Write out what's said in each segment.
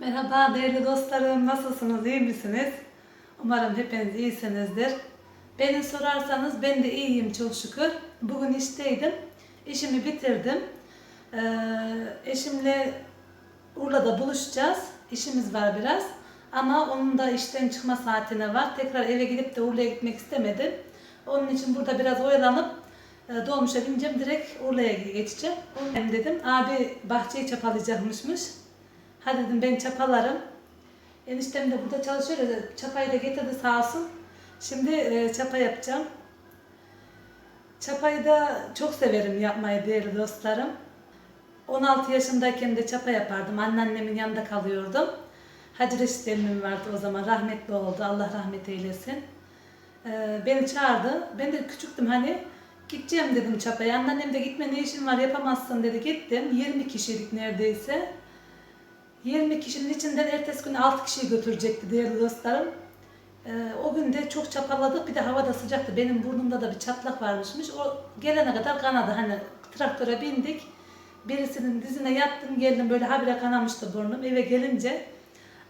Merhaba değerli dostlarım, nasılsınız, iyi misiniz? Umarım hepiniz iyisinizdir. Beni sorarsanız ben de iyiyim çok şükür. Bugün işteydim, işimi bitirdim. Ee, eşimle Urla'da buluşacağız, işimiz var biraz. Ama onun da işten çıkma saatine var. Tekrar eve gidip de Urla'ya gitmek istemedim. Onun için burada biraz oyalanıp e, dolmuşa bineceğim, direkt Urla'ya geçeceğim. Onun dedim, abi bahçeyi çapalayacakmışmış. Hadi dedim ben çapalarım. Eniştem de burada çalışıyor. Çapayı da getirdi sağ olsun. Şimdi e, çapa yapacağım. Çapayı da çok severim yapmayı değerli dostlarım. 16 yaşındayken de çapa yapardım. Anneannemin yanında kalıyordum. Hacı Reşit vardı o zaman. Rahmetli oldu. Allah rahmet eylesin. Ee, beni çağırdı. Ben de küçüktüm hani. Gideceğim dedim çapaya. Anneannem de gitme ne işin var yapamazsın dedi. Gittim. 20 kişilik neredeyse. 20 kişinin içinden ertesi gün 6 kişiyi götürecekti değerli dostlarım. Ee, o gün de çok çapaladık. Bir de hava da sıcaktı. Benim burnumda da bir çatlak varmışmış. O gelene kadar kanadı. Hani traktöre bindik. Birisinin dizine yattım geldim böyle habire kanamıştı burnum. Eve gelince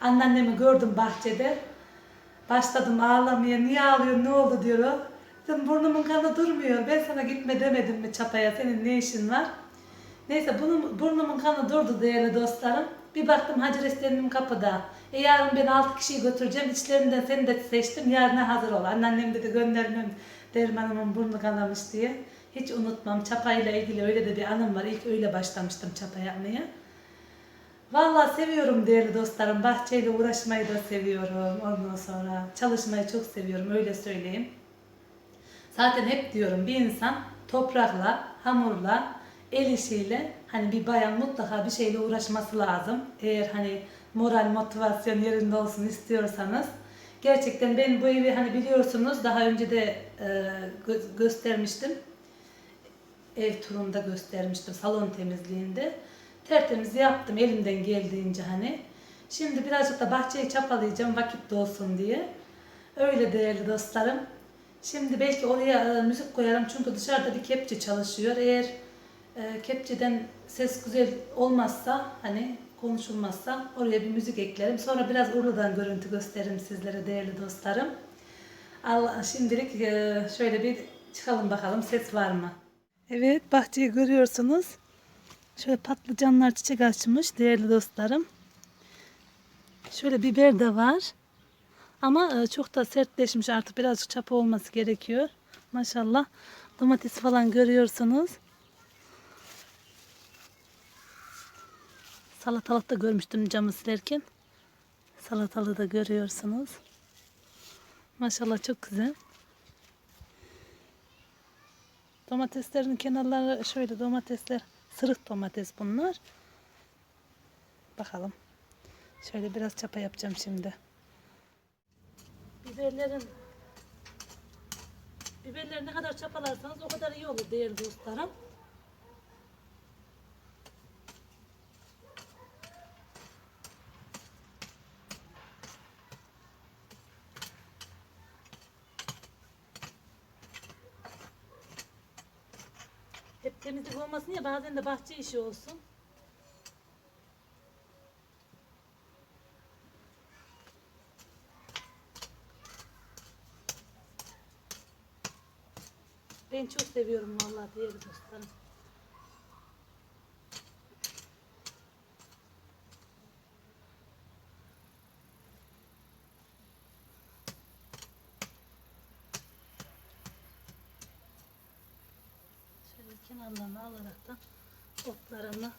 anneannemi gördüm bahçede. Başladım ağlamaya. Niye ağlıyor ne oldu diyor o. Dedim burnumun kanı durmuyor. Ben sana gitme demedim mi çapaya senin ne işin var? Neyse bunun, burnumun kanı durdu değerli dostlarım. Bir baktım Hacı Reis'lerim kapıda. E yarın ben 6 kişiyi götüreceğim. İçlerinden seni de seçtim. Yarına hazır ol. Anneannem dedi göndermem Derman'ımın burnu kanamış diye. Hiç unutmam. Çapayla ilgili öyle de bir anım var. İlk öyle başlamıştım çapa yapmaya. Vallahi seviyorum değerli dostlarım. Bahçeyle uğraşmayı da seviyorum. Ondan sonra çalışmayı çok seviyorum. Öyle söyleyeyim. Zaten hep diyorum bir insan toprakla, hamurla, el işiyle hani bir bayan mutlaka bir şeyle uğraşması lazım. Eğer hani moral motivasyon yerinde olsun istiyorsanız. Gerçekten ben bu evi hani biliyorsunuz daha önce de e, gö- göstermiştim. Ev turunda göstermiştim salon temizliğinde. Tertemiz yaptım elimden geldiğince hani. Şimdi birazcık da bahçeyi çapalayacağım vakit de olsun diye. Öyle değerli dostlarım. Şimdi belki oraya e, müzik koyarım çünkü dışarıda bir kepçe çalışıyor. Eğer e, kepçeden ses güzel olmazsa hani konuşulmazsa oraya bir müzik eklerim. Sonra biraz Urla'dan görüntü gösteririm sizlere değerli dostlarım. Allah, şimdilik e, şöyle bir çıkalım bakalım ses var mı? Evet bahçeyi görüyorsunuz. Şöyle patlıcanlar çiçek açmış değerli dostlarım. Şöyle biber de var. Ama e, çok da sertleşmiş artık birazcık çapa olması gerekiyor. Maşallah domates falan görüyorsunuz. Salatalık da görmüştüm camı silerken. Salatalığı da görüyorsunuz. Maşallah çok güzel. Domateslerin kenarları şöyle domatesler. Sırık domates bunlar. Bakalım. Şöyle biraz çapa yapacağım şimdi. Biberlerin biberleri ne kadar çapalarsanız o kadar iyi olur değerli dostlarım. Temizlik olmasın ya bazen de bahçe işi olsun. Ben çok seviyorum vallahi değerli dostlarım. Şöyle kenarlarını alarak da otlarını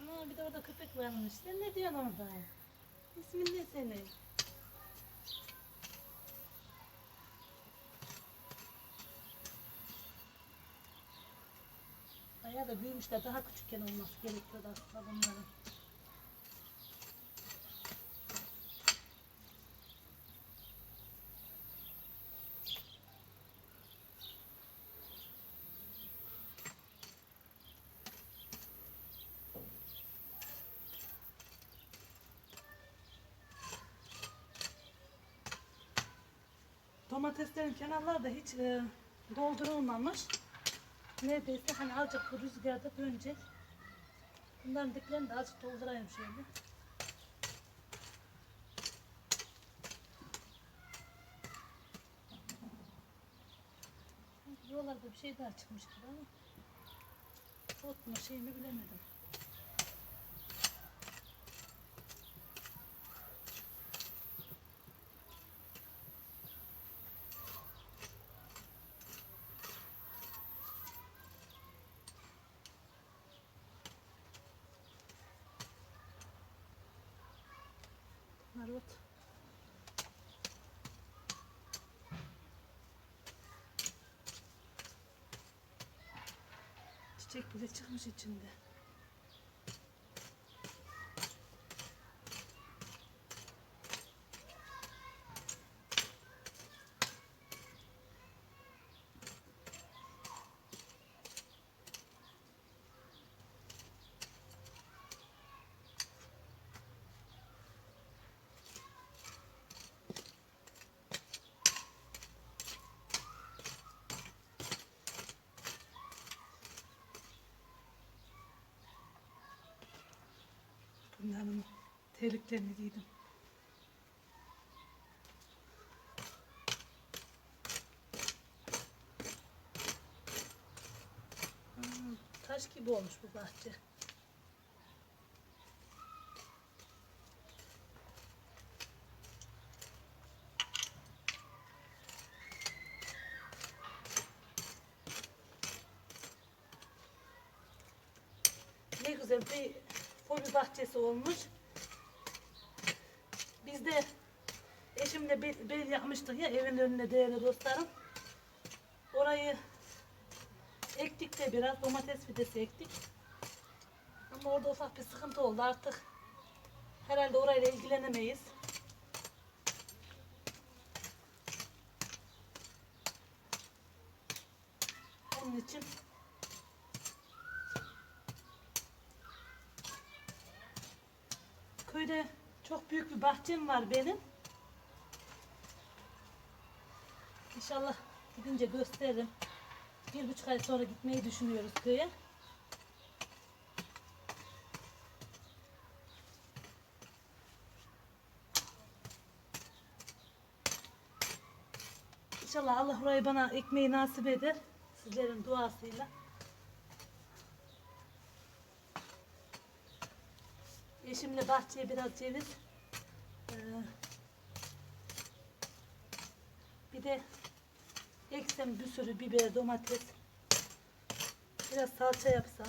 Ama bir de orada köpek varmış. Sen ne diyorsun orada? İsmin ne senin? Bayağı da büyümüşler. Daha küçükken olması gerekiyordu aslında bunların. Domateslerin kenarları da hiç e, doldurulmamış. Neredeyse hani azıcık bu rüzgarda dönecek. Bunların diplerini de azıcık doldurayım şöyle. Buralarda bir şey daha çıkmış gibi ama ot mu şey mi bilemedim. Marot. Çiçek bile çıkmış içinde. Bunların terliklerini giydim. Hmm, taş gibi olmuş bu bahçe. Ne güzel bir fobi bahçesi olmuş. Biz de eşimle bel, bel yapmıştık ya evin önüne değerli dostlarım. Orayı ektik de biraz domates fidesi ektik. Ama orada ufak bir sıkıntı oldu artık. Herhalde orayla ilgilenemeyiz. Onun için Köyde çok büyük bir bahçem var benim. İnşallah gidince gösteririm. Bir buçuk ay sonra gitmeyi düşünüyoruz köye. İnşallah Allah orayı bana ekmeği nasip eder. Sizlerin duasıyla. Eşimle bahçeye biraz ceviz. ee, bir de eksem bir sürü biber, domates. Biraz salça yapsam.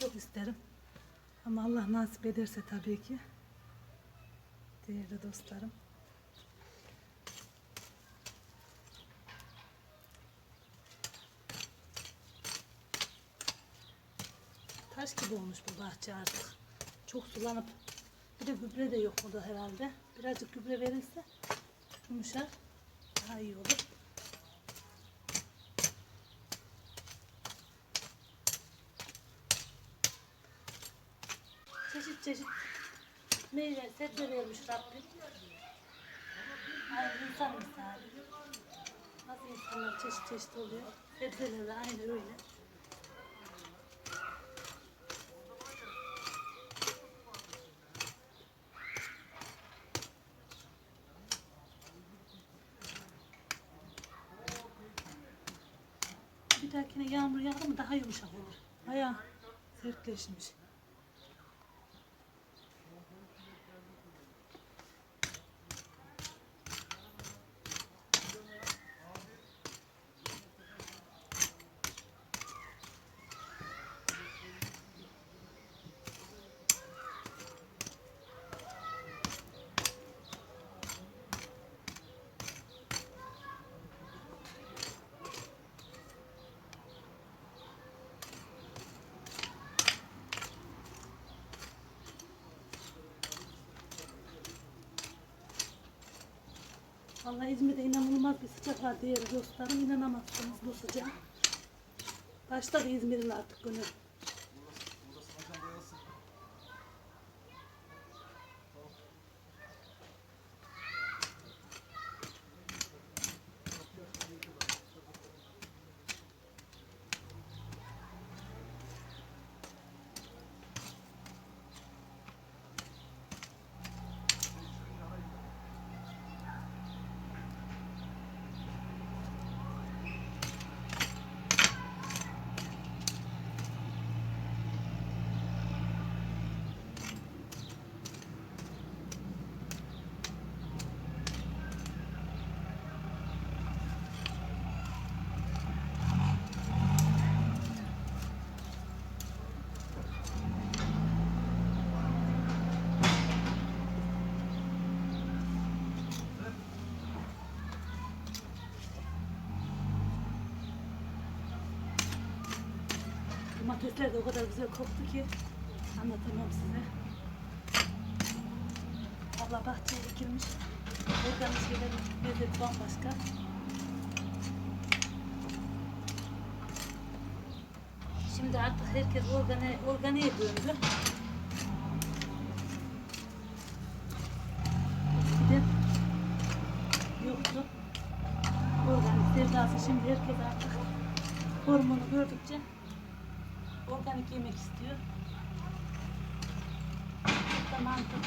Çok isterim. Ama Allah nasip ederse tabii ki. Değerli dostlarım. Taş gibi olmuş bu bahçe artık. Çok sulanıp bir de gübre de yok burada herhalde. Birazcık gübre verirse yumuşar. Daha iyi olur. Çeşit çeşit meyve, sebze vermiş Rabbim. Aynı insan misali. Nasıl insanlar çeşit çeşit oluyor. Sebzeler de aynı öyle. Bir dahakine yağmur yağdı mı daha yumuşak olur. Bayağı sertleşmiş. Vallahi İzmir'de inanılmaz bir sıcak var değerli dostlarım. İnanamazsınız bu sıcağa. Başladı İzmir'in artık günü. Domatesler de o kadar güzel koktu ki anlatamam size. Abla bahçeye ekilmiş. Organik şeylerin lezzeti bambaşka. Şimdi artık herkes organi, organiye döndü. Eskiden yoktu. Organik sevdası şimdi herkes artık hormonu gördükçe organik yemek istiyor. Çok da mantıklı.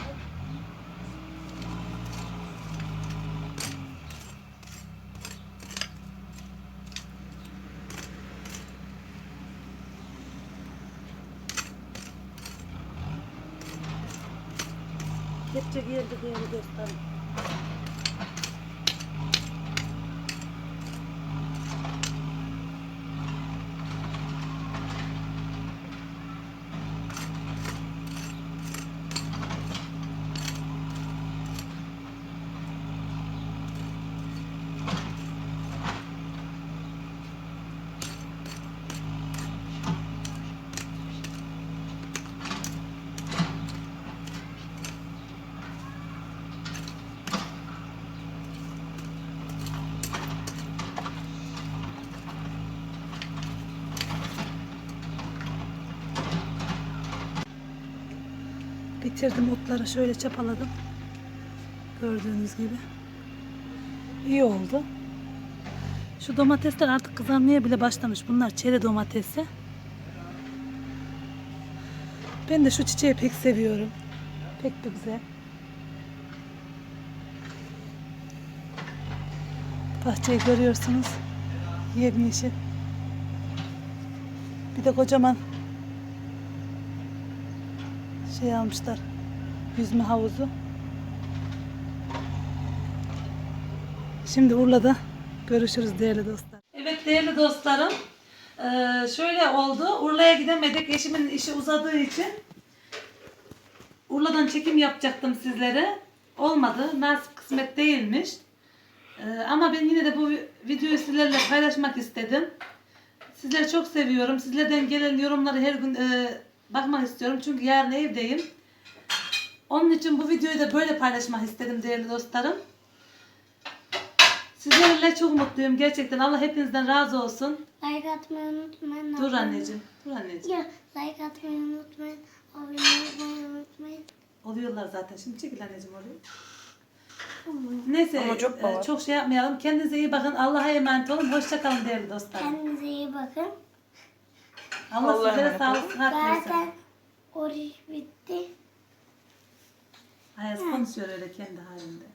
Kepçe geldi değerli dostlarım. Bitirdim otları şöyle çapaladım. Gördüğünüz gibi. İyi oldu. Şu domatesler artık kızarmaya bile başlamış. Bunlar çeri domatesi. Ben de şu çiçeği pek seviyorum. Pek de güzel. Bahçeyi görüyorsunuz. Yemyeşil. Bir de kocaman şey almışlar. Yüzme havuzu. Şimdi Urla'da görüşürüz değerli dostlar. Evet değerli dostlarım. Ee, şöyle oldu. Urla'ya gidemedik. Eşimin işi uzadığı için Urla'dan çekim yapacaktım sizlere. Olmadı. Nasip kısmet değilmiş. Ee, ama ben yine de bu videoyu sizlerle paylaşmak istedim. Sizleri çok seviyorum. Sizlerden gelen yorumları her gün e, bakmak istiyorum. Çünkü yarın evdeyim. Onun için bu videoyu da böyle paylaşmak istedim değerli dostlarım. Sizlerle çok mutluyum. Gerçekten Allah hepinizden razı olsun. Like atmayı unutmayın. Dur anneciğim. Dur anneciğim. Ya like atmayı unutmayın. Abone olmayı unutmayın. Oluyorlar zaten. Şimdi çekil anneciğim oraya. Neyse Ama çok e, çok şey yapmayalım. Kendinize iyi bakın. Allah'a emanet olun. Hoşçakalın değerli dostlar. Kendinize iyi bakın. Allah Allah'a sizlere sağlık sıhhat versin. Zaten oruç bitti. Ayaz konuşuyor öyle kendi halinde.